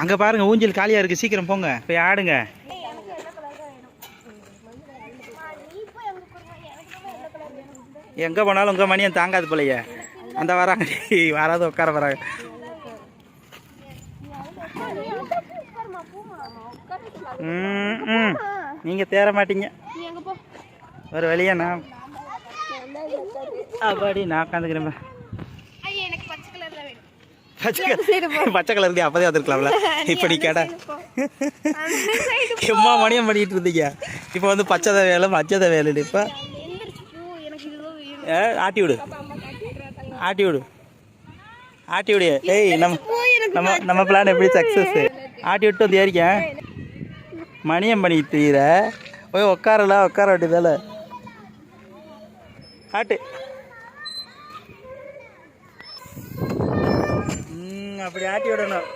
அங்கே பாருங்க ஊஞ்சல் காலியாக இருக்குது சீக்கிரம் போங்க. போய் ஆடுங்க. எங்கே போனாலும் உங்கள் மணியன் தாங்காது போலையே. அந்த வராங்க. வராது உட்கார வராங்க. ம் நீங்கள் தேர மாட்டீங்க. ஒரு வழியா நான் அப்பாடி நான் உட்காந்துக்கிறேன். பச்சை கலர் கலருக்கு அப்போதே வந்துருக்கலாம்ல. இப்போ நீ கேட்ட எம்மா மணியம் பண்ணிட்டு இருந்தீங்க. இப்போ வந்து பச்சை வேலை பச்சை வேலை இப்போ. ஆட்டி விடு. ஆட்டி விடு. ஆட்டி விடு. ஏய் நம்ம நம்ம நம்ம பிளான் எப்படி சக்ஸஸ் ஆட்டி விட்டு வந்து ஏறிக்கேன் மணியம் பண்ணிட்டு இருக்கிற. போய் உட்காரல உட்கார வேண்டியதால ஆட்டு ம் அப்படி ஆட்டி விடணும்.